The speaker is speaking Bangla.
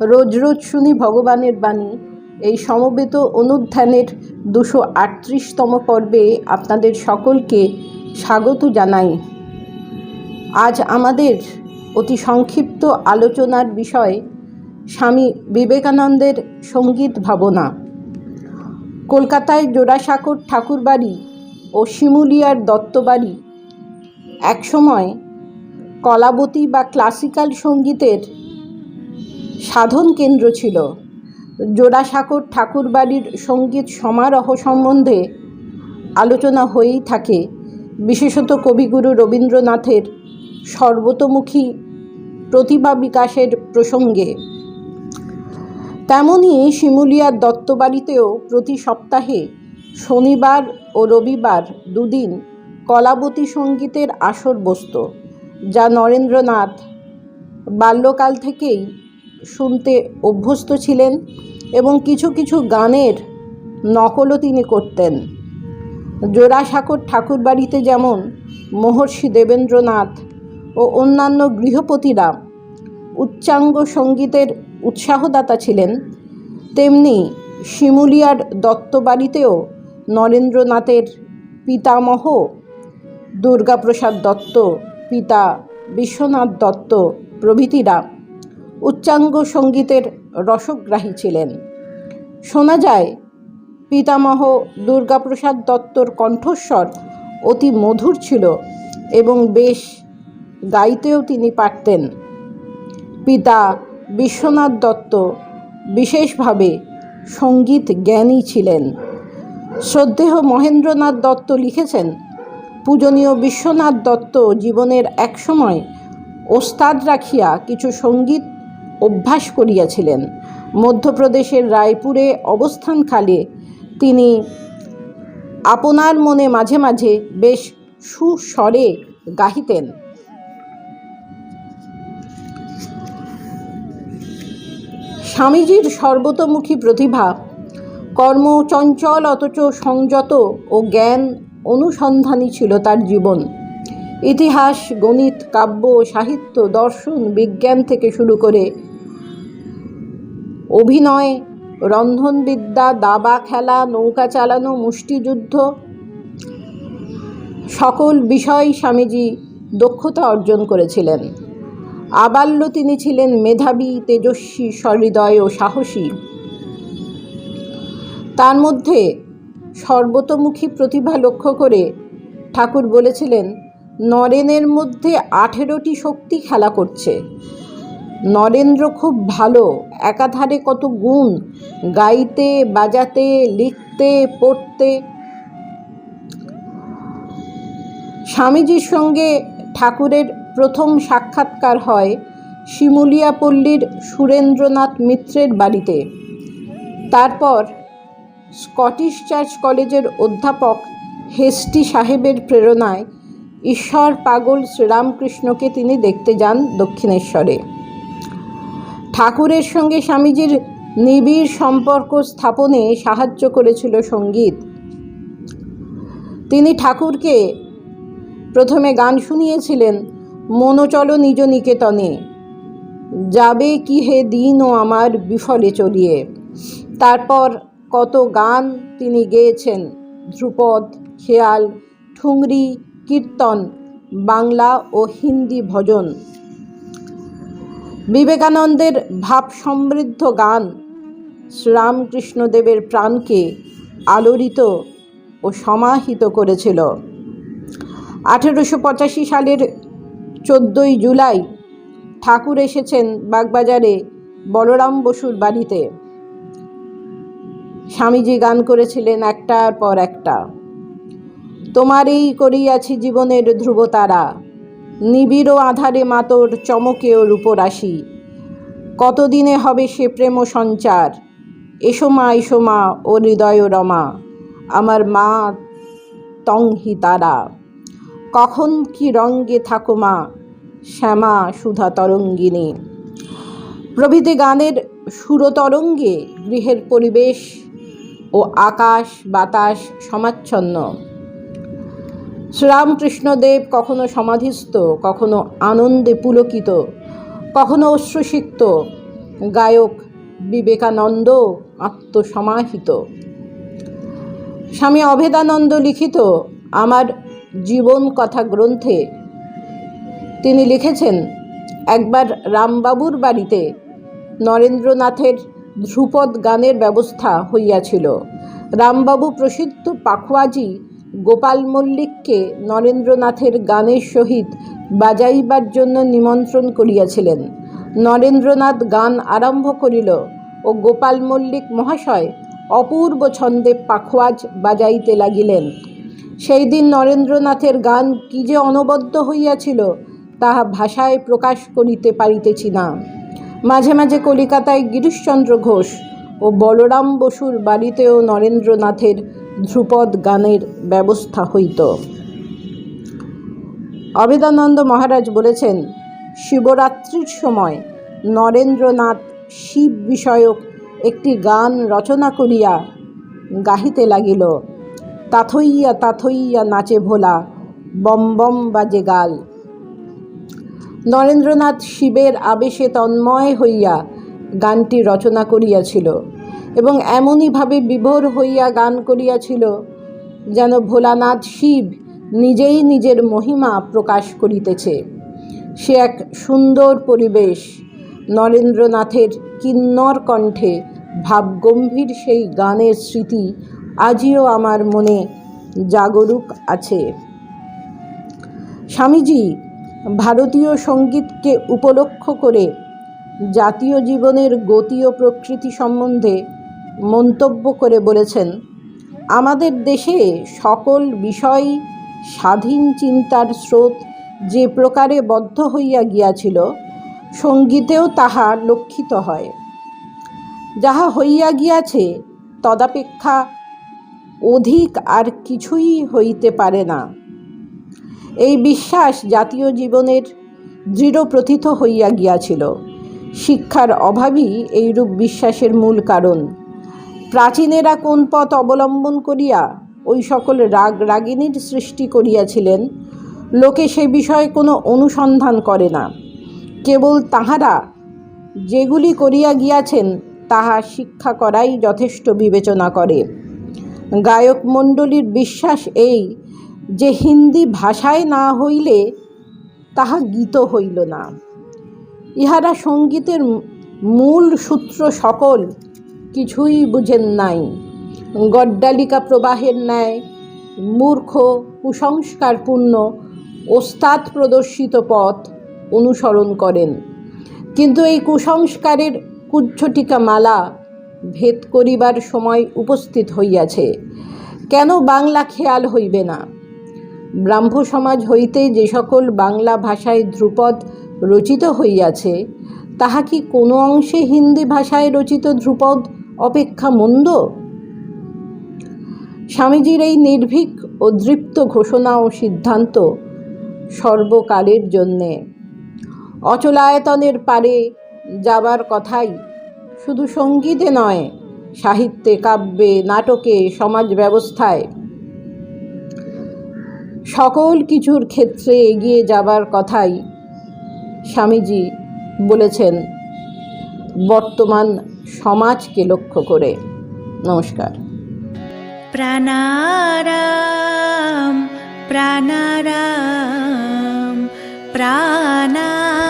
রোজ রোজ শুনি ভগবানের বাণী। এই সমবেত অনুধ্যানের দুশো আটত্রিশতম পর্বে আপনাদের সকলকে স্বাগত জানাই। আজ আমাদের অতি সংক্ষিপ্ত আলোচনার বিষয় স্বামী বিবেকানন্দের সংগীত ভাবনা। কলকাতায় জোড়াসাঁকোর ঠাকুরবাড়ি ও শিমুলিয়ার দত্তবাড়ি। একসময় কলাবতী বা ক্লাসিক্যাল সঙ্গীতের সাধন কেন্দ্র ছিল। জোড়াসাঁকোর ঠাকুরবাড়ির সংগীত সমারোহ সম্বন্ধে আলোচনা হয়েই থাকে। বিশেষত কবিগুরু রবীন্দ্রনাথের সর্বতোমুখী প্রতিভা বিকাশের প্রসঙ্গে। তেমনই শিমুলিয়ার দত্তবাড়িতেও প্রতি সপ্তাহে শনিবার ও রবিবার দুদিন কলাবতী সঙ্গীতের আসর বসত, যা নরেন্দ্রনাথ বাল্যকাল থেকেই শুনতে অভ্যস্ত ছিলেন এবং কিছু কিছু গানের নকলও তিনি করতেন। জোড়াসাঁকোর ঠাকুরবাড়িতে যেমন মহর্ষি দেবেন্দ্রনাথ ও অন্যান্য গৃহপতিরা উচ্চাঙ্গ সঙ্গীতের উৎসাহদাতা ছিলেন, তেমনি শিমুলিয়ার দত্তবাড়িতেও নরেন্দ্রনাথের পিতামহ দুর্গাপ্রসাদ দত্ত, পিতা বিশ্বনাথ দত্ত প্রভৃতিরা উচ্চাঙ্গ সঙ্গীতের রসগ্রাহী ছিলেন। শোনা যায়, পিতামহ দুর্গাপ্রসাদ দত্তর কণ্ঠস্বর অতি মধুর ছিল এবং বেশ গাইতেও তিনি পারতেন। পিতা বিশ্বনাথ দত্ত বিশেষভাবে সংগীত জ্ঞানী ছিলেন। শ্রদ্ধেয় মহেন্দ্রনাথ দত্ত লিখেছেন, পূজনীয় বিশ্বনাথ দত্ত জীবনের এক সময় ওস্তাদ রাখিয়া কিছু সংগীত অভ্যাস করিয়াছিলেন। মধ্যপ্রদেশের রায়পুরে অবস্থানকালে তিনি আপনার মনে মাঝে মাঝে বেশ সুস্বরে গাহিতেন। স্বামীজির সর্বতোমুখী প্রতিভা কর্মচঞ্চল অথচ সংযত ও জ্ঞান অনুসন্ধানী ছিল তার জীবন। ইতিহাস, গণিত, কাব্য, সাহিত্য, দর্শন, বিজ্ঞান থেকে শুরু করে অভিনয়, রন্ধনবিদ্যা, দাবা খেলা, নৌকা চালানো, মুষ্টিযুদ্ধ, সকল বিষয় স্বামীজি দক্ষতা অর্জন করেছিলেন। আবাল্য তিনি ছিলেন মেধাবী, তেজস্বী, সহৃদয় ও সাহসী। তার মধ্যে সর্বতোমুখী প্রতিভা লক্ষ্য করে ঠাকুর বলেছিলেন, নরেনের মধ্যে আঠেরোটি শক্তি খেলা করছে। নরেন্দ্র খুব ভালো, একাধারে কত গুণ, গাইতে, বাজাতে, লিখতে, পড়তে। স্বামীজির সঙ্গে ঠাকুরের প্রথম সাক্ষাৎকার হয় শিমুলিয়া পল্লীর সুরেন্দ্রনাথ মিত্রের বাড়িতে। তারপর স্কটিশ চার্চ কলেজের অধ্যাপক হেস্টি সাহেবের প্রেরণায় ঈশ্বর পাগল শ্রীরামকৃষ্ণকে তিনি দেখতে যান দক্ষিণেশ্বরে। ঠাকুরের সঙ্গে স্বামীজির নিবিড় সম্পর্ক স্থাপনে সাহায্য করেছিল সংগীত। তিনি ঠাকুরকে প্রথমে গান শুনিয়েছিলেন, মনোচল নিজ নিকেতনে, যাবে কি হে দিন ও আমার বিফলে চলিয়ে। তারপর কত গান তিনি গেয়েছেন, ধ্রুপদ, খেয়াল, ঠুংরি, কীর্তন, বাংলা ও হিন্দি ভজন। বিবেকানন্দের ভাব সমৃদ্ধ গান শ্রীরামকৃষ্ণদেবের প্রাণকে আলোড়িত ও সমাহিত করেছিল। আঠেরোশো পঁচাশি সালের চোদ্দোই জুলাই ঠাকুর এসেছেন বাগবাজারে বলরাম বসুর বাড়িতে। স্বামীজি গান করেছিলেন একটার পর একটা। তোমারই করিয়াছি জীবনের ধ্রুবতারা নিবিড় আধারে মাতর চমকেও রূপরাশি। কতদিনে হবে সে প্রেম সঞ্চার? এসো মা এসো মা, ও হৃদয় রমা, আমার মা তংহি তারা। কখন কি রঙ্গে থাকো মা, শ্যামা সুধা তরঙ্গিনী। প্রভৃতি গানের সুরতরঙ্গে গৃহের পরিবেশ ও আকাশ বাতাস সমাচ্ছন্ন। শ্রীরামকৃষ্ণদেব কখনো সমাধিস্থ, কখনো আনন্দে পুলকিত, কখনো অশ্রুসিক্ত, গায়ক বিবেকানন্দ আত্মসমাহিত। স্বামী অভেদানন্দ লিখিত আমার জীবন কথা গ্রন্থে তিনি লিখেছেন, একবার রামবাবুর বাড়িতে নরেন্দ্রনাথের ধ্রুপদ গানের ব্যবস্থা হইয়াছিল। রামবাবু প্রসিদ্ধ পাখোয়াজি গোপাল মল্লিককে নরেন্দ্রনাথের গানের সহিত বাজাইবার জন্য নিমন্ত্রণ করিয়াছিলেন। নরেন্দ্রনাথ গান আরম্ভ করিল ও গোপাল মল্লিক মহাশয় অপূর্ব ছন্দে পাখোয়াজ বাজাইতে লাগিলেন। সেই দিন নরেন্দ্রনাথের গান কি যে অনবদ্য হইয়াছিল তাহা ভাষায় প্রকাশ করিতে পারিতেছি না। মাঝে মাঝে কলিকাতায় গিরিশচন্দ্র ঘোষ ও বলরাম বসুর বাড়িতেও নরেন্দ্রনাথের ধ্রুপদ গানের ব্যবস্থা হইত। অবেদানন্দ মহারাজ বলেছেন, শিবরাত্রির সময় নরেন্দ্রনাথ শিব বিষয়ক একটি গান রচনা করিয়া গাহিতে লাগিল। তাথইয়া তাথইয়া নাচে ভোলা, বম বম বাজে গাল। নরেন্দ্রনাথ শিবের আবেশে তন্ময় হইয়া গানটি রচনা করিয়াছিল এবং এমনইভাবে বিভোর হইয়া গান করিয়াছিল যেন ভোলানাথ শিব নিজেই নিজের মহিমা প্রকাশ করিতেছে। সে এক সুন্দর পরিবেশ নরেন্দ্রনাথের কিন্নর কণ্ঠে ভাবগম্ভীর সেই গানের স্মৃতি আজও আমার মনে জাগরুক আছে। স্বামীজি, ভারতীয় সঙ্গীতকে উপলক্ষ করে জাতীয় জীবনের গতি ও প্রকৃতি সম্বন্ধে মন্তব্য করে বলেছেন, আমাদের দেশে সকল বিষয় স্বাধীন চিন্তার স্রোত যে প্রকারে বদ্ধ হইয়া গিয়াছিল, সঙ্গীতেও তাহা লক্ষিত হয়। যাহা হইয়া গিয়াছে, তদাপেক্ষা অধিক আর কিছুই হইতে পারে না। এই বিশ্বাস জাতীয় জীবনের দৃঢ় প্রথিত হইয়া গিয়াছিল। শিক্ষার অভাবই এইরূপ বিশ্বাসের মূল কারণ। প্রাচীনেরা কোন পথ অবলম্বন করিয়া ওই সকল রাগ রাগিনীর সৃষ্টি করিয়াছিলেন, লোকে সে বিষয়ে কোনো অনুসন্ধান করে না। কেবল তাহারা যেগুলি করিয়া গিয়াছেন, তাহা শিক্ষা করাই যথেষ্ট বিবেচনা করে। গায়ক মণ্ডলীর বিশ্বাস এই যে হিন্দি ভাষায় না হইলে তাহা গীত হইল না। ইহারা সঙ্গীতের মূল সূত্র সকল, কিছুই বুঝেন নাই। গড্ডালিকা প্রবাহের ন্যায়, মূর্খ, কুসংস্কারপূর্ণ, ওস্তাদ প্রদর্শিত পথ অনুসরণ করেন। কিন্তু এই কুসংস্কারের কুজ্ঝটিকা মালা ভেদ করিবার সময় উপস্থিত হইয়াছে। কেন বাংলা খেয়াল হইবে না? ব্রাহ্ম সমাজ হইতে যে সকল বাংলা ভাষায় ধ্রুপদ রচিত হইয়াছে, তাহা কি কোনো অংশে হিন্দি ভাষায় রচিত ধ্রুপদ অপেক্ষা মন্দ স্বামীজির এই নির্ভীক ও দৃপ্ত ঘোষণা ও সিদ্ধান্ত সর্বকালের জন্যে। অচলায়তনের পারে যাবার কথাই শুধু সঙ্গীতে নয়, সাহিত্যে, কাব্যে, নাটকে, সমাজ ব্যবস্থায়। সকল কিছুর ক্ষেত্রে এগিয়ে যাবার কথাই স্বামীজি বলেছেন বর্তমান সমাজকে লক্ষ্য করে। নমস্কার। প্রাণারাম প্রাণারাম প্রাণা